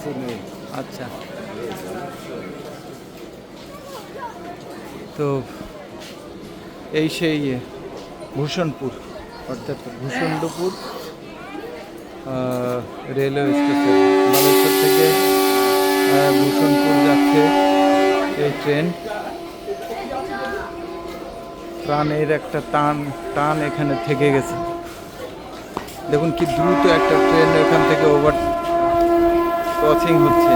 কিছু নেই। আচ্ছা। তো এই সেই ভূষণপুর অর্থাৎ ভূষণ্ডপুর আহ, রেলওয়ে স্টেশন বালেশ্বর থেকে ভূষণপুর যাচ্ছে এই ট্রেন প্রাণের একটা টান টান এখানে থেকে গেছে। দেখুন কি দ্রুত একটা ট্রেন এখান থেকে ওভার ক্রসিং হচ্ছে।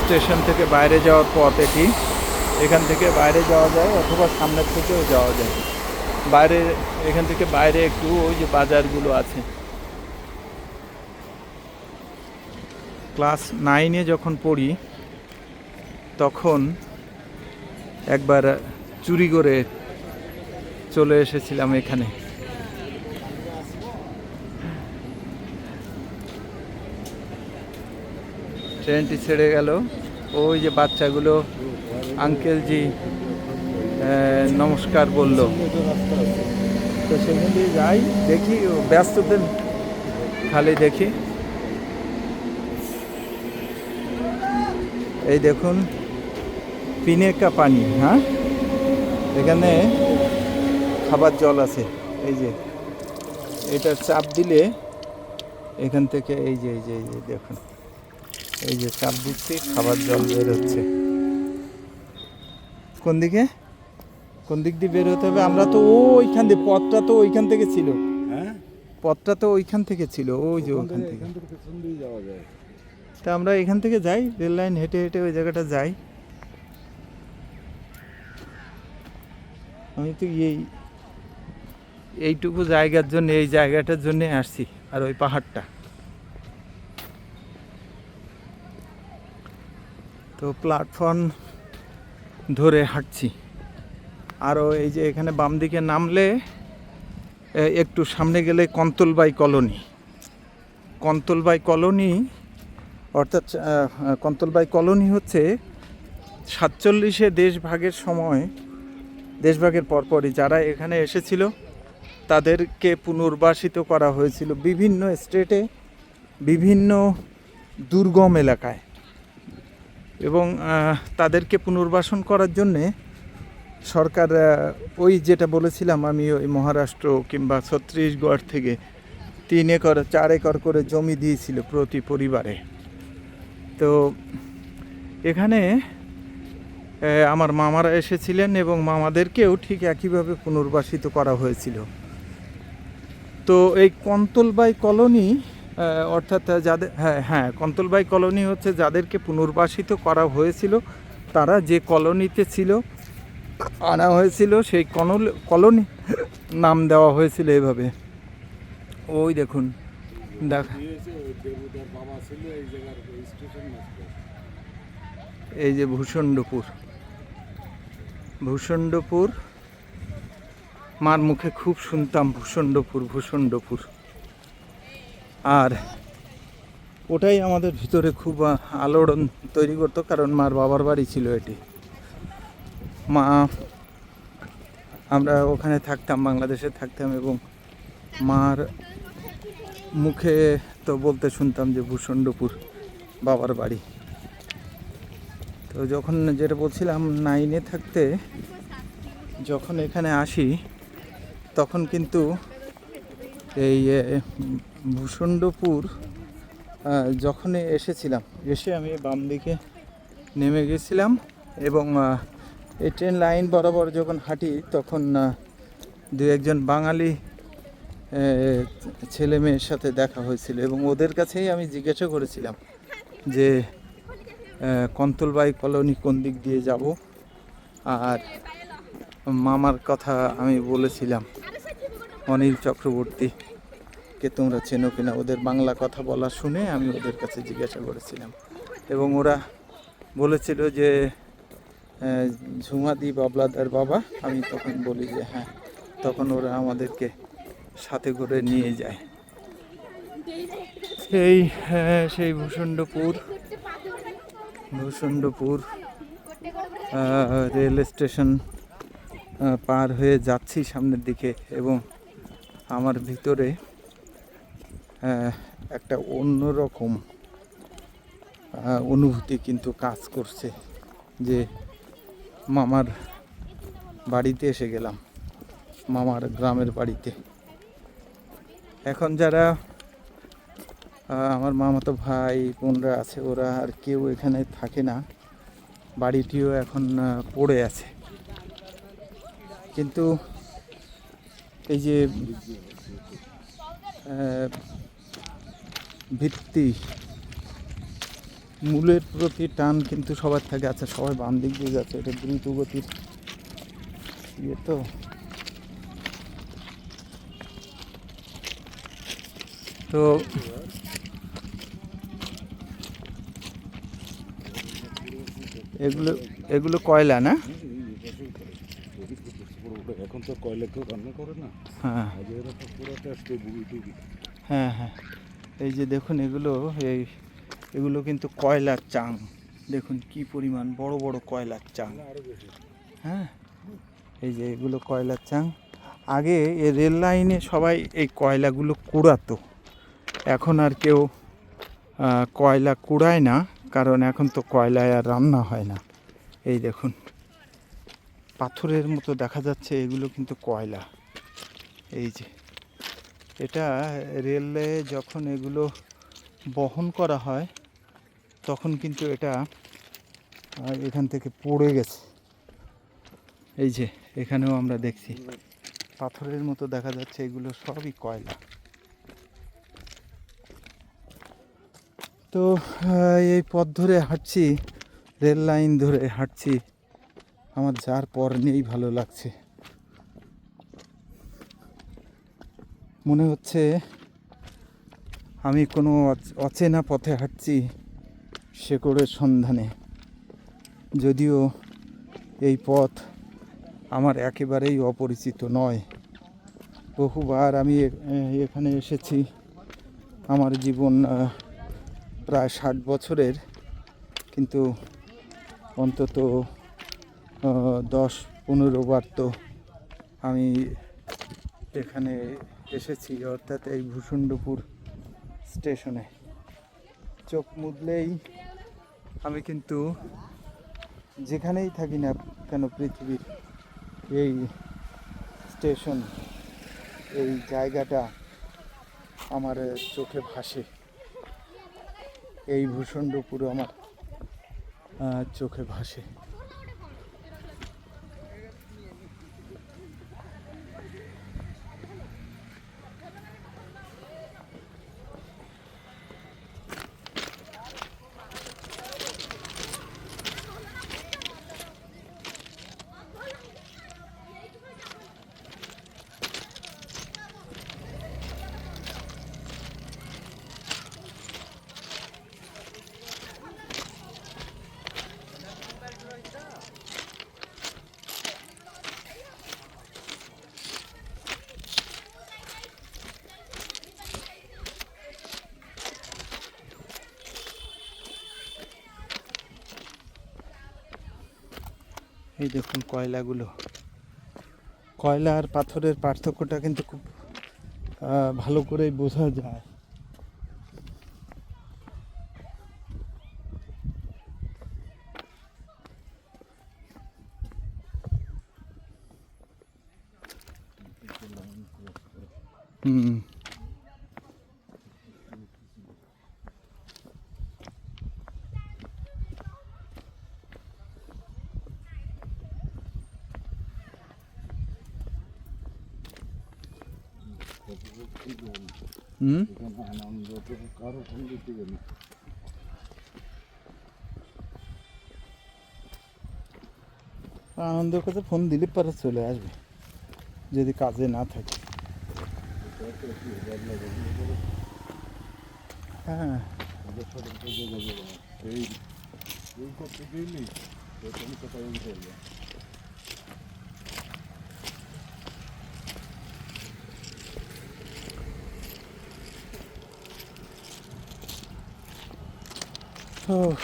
স্টেশন থেকে বাইরে যাওয়ার পথ এটি। এখান থেকে বাইরে যাওয়া যায় অথবা সামনের থেকেও যাওয়া যায়। বাইরে, এখান থেকে বাইরে একটু ওই যে বাজারগুলো আছে। ক্লাস নাইনে যখন পড়ি, তখন একবার চুরি করে চলে এসেছিলাম এখানে। ট্রেনটি ছেড়ে গেল। ওই যে বাচ্চাগুলো আঙ্কেলজি নমস্কার বলল। তো সেখান দিয়ে যাই, দেখি ব্যস্তদের খালি দেখি। এই দেখুন, পিনেকা পানি হ্যাঁ? এখানে খাবার জল আছে এই যে। এটা চাপ দিলে এখান থেকে এই যে এই যে এই যে দেখুন। এই যে চাপ দিচ্ছি খাবার জল বের হচ্ছে। কোন দিকে? কোন দিক দিয়ে বের হতে হবে? আমরা তো ওইখান দিয়ে পথটা তো ওইখান থেকে ছিল। হ্যাঁ? পথটা তো ওইখান থেকে ছিল ওই যে ওখান থেকে। তা আমরা এখান থেকে যাই রেল লাইন হেঁটে হেঁটে ওই জায়গাটা যাই। আমি তো এই এইটুকু জায়গার জন্য, এই জায়গাটার জন্য আসছি, আর ওই পাহাড়টা। তো প্ল্যাটফর্ম ধরে হাঁটছি। আরও এই যে এখানে বাম দিকে নামলে একটু সামনে গেলে কন্তলবাই কলোনি। কন্তলবাই কলোনি, অর্থাৎ কন্তলবাই কলোনি হচ্ছে সাতচল্লিশে দেশভাগের সময়, দেশভাগের পরপরই যারা এখানে এসেছিল তাদেরকে পুনর্বাসিত করা হয়েছিল বিভিন্ন স্টেটে, বিভিন্ন দুর্গম এলাকায়। এবং তাদেরকে পুনর্বাসন করার জন্যে সরকার ওই যেটা বলেছিলাম আমি ওই মহারাষ্ট্র কিংবা ছত্তিশগড় থেকে তিন একর, চার একর করে জমি দিয়েছিল প্রতি পরিবারে। তো এখানে আমার মামারা এসেছিলেন এবং মামাদেরকেও ঠিক একইভাবে পুনর্বাসিত করা হয়েছিল। তো এই কন্তলবাই কলোনি অর্থাৎ যাদের হ্যাঁ হ্যাঁ কন্তলবাই কলোনি হচ্ছে যাদেরকে পুনর্বাসিত করা হয়েছিল, তারা যে কলোনিতে ছিল, আনা হয়েছিল, সেই কনল, কলোনি নাম দেওয়া হয়েছিল এভাবে। ওই দেখুন, দেখ এই যে ভূষণ্ডপুর ভূষণ্ডপুর মার মুখে খুব শুনতাম ভূষণ্ডপুর ভূষণ্ডপুর। আর ওটাই আমাদের ভিতরে খুব আলোড়ন তৈরি করতো, কারণ মার বাবার বাড়ি ছিল এটি। মা, আমরা ওখানে থাকতাম, বাংলাদেশে থাকতাম, এবং মার মুখে তো বলতে শুনতাম যে ভূষণ্ডপুর বাবার বাড়ি। তো যখন যেটা বলছিলাম, নাইনে থাকতে, যখন এখানে আসি তখন কিন্তু এই ভূষণ্ডপুর আহ, যখনই এসেছিলাম এসে আমি বাম দিকে নেমে গেছিলাম এবং এই ট্রেন লাইন বরাবর যখন হাঁটি তখন দু একজন বাঙালি ছেলে মেয়ের সাথে দেখা হয়েছিল এবং ওদের কাছেই আমি জিজ্ঞাসা করেছিলাম যে কন্তলবাই কলোনি কোন দিক দিয়ে যাব? আর মামার কথা আমি বলেছিলাম। অনিল চক্রবর্তী কে তোমরা চেনো কিনা, ওদের বাংলা কথা বলা শুনে আমি ওদের কাছে জিজ্ঞাসা করেছিলাম। এবং ওরা বলেছিল যে ঝুমাদি বাবলাদার বাবা, আমি তখন বলি যে হ্যাঁ তখন ওরা আমাদেরকে সাথে করে নিয়ে যায়। সেই সেই ভূষণ্ডপুর ভূষণ্ডপুর রেল স্টেশন পার হয়ে যাচ্ছি সামনের দিকে এবং আমার ভিতরে একটা অন্যরকম অনুভূতি কিন্তু কাজ করছে যে মামার বাড়িতে এসে গেলাম, মামার গ্রামের বাড়িতে। এখন যারা আমার মামাতো ভাই, বোনরা আছে, ওরা আর কেউ এখানে থাকে না, বাড়িটিও এখন পড়ে আছে। কিন্তু এই যে ভিত্তি, মূলের প্রতি টান কিন্তু সবার থাকে। আচ্ছা সবাই বাম দিক দিয়ে যাচ্ছে, এটা দ্রুত গতির ইয়ে তো। তো এগুলো এগুলো কয়লা না? এখন তো কয়লা কেউ রান্না করে না? হ্যাঁ। আগে এরা তো পুরোটা আসতে বুড়ি হ্যাঁ হ্যাঁ। এই যে দেখুন এগুলো এই এগুলো কিন্তু কয়লার চাং। দেখুন কি পরিমাণ বড় বড় কয়লার চাং। হ্যাঁ? এই যে এগুলো কয়লার চাং। আগে এই রেল লাইনে সবাই এই কয়লাগুলো কুড়াতো। এখন আর কেউ কয়লা কুড়ায় না কারণ এখন তো কয়লায় আর রান্না হয় না। এই দেখুন। পাথরের মতো দেখা যাচ্ছে, এগুলো কিন্তু কয়লা। এই যে, এটা রেলে যখন এগুলো বহন করা হয়, তখন কিন্তু এটা এখান থেকে পড়ে গেছে। এই যে, এখানেও আমরা দেখছি। পাথরের মতো দেখা যাচ্ছে, এগুলো সবই কয়লা। তো এই পথ ধরে হাঁটছি, রেল লাইন ধরে হাঁটছি। আমার যার পর নিয়েই ভালো লাগছে। মনে হচ্ছে আমি কোনো অচ- অচেনা পথে হাঁটছি শেকড়ের সন্ধানে। যদিও এই পথ আমার একেবারেই অপরিচিত নয়। বহুবার আমি এখানে এসেছি। আমার জীবন প্রায় ষাট বছরের। কিন্তু অন্তত দশ পনেরো বার তো আমি এখানে এসেছি, অর্থাৎ এই ভূষণ্ডপুর স্টেশনে। চোখ মুদলেই আমি কিন্তু যেখানেই থাকি না কেন পৃথিবীর এই স্টেশন, এই জায়গাটা আমার চোখে ভাসে। এই ভূষণ্ডপুর আমার চোখে ভাসে। এই দেখুন কয়লাগুলো। কয়লা আর পাথরের পার্থক্যটা কিন্তু খুব ভালো করেই বোঝা যায়। হুম এখানে আনন্দ তো কারও সঙ্গে দিবে না আনন্দের কথা ফোন দিলে পরে চলে আসবে যদি কাজে না থাকে হ্যাঁ ওদের সাথে তো যোগাযোগ হয়। এই এই করতে দিইনি প্রথম কথা এই Oh.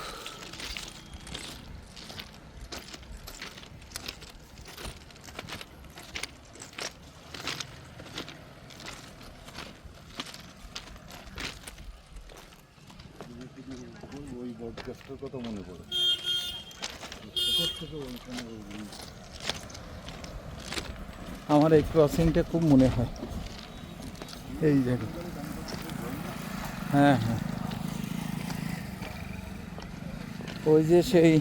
কথা মনে পড়ে আমার এই ক্রসিংটা খুব মনে হয় এই জায়গা হ্যাঁ হ্যাঁ ওই যে সেই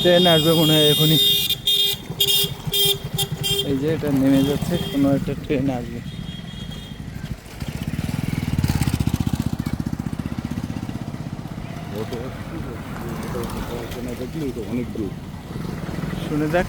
ট্রেন আসবে মনে হয় এখনই। এই যে এটা নেমে যাচ্ছে কোনো একটা ট্রেন আসবে। অনেক দূর। শুনে দেখ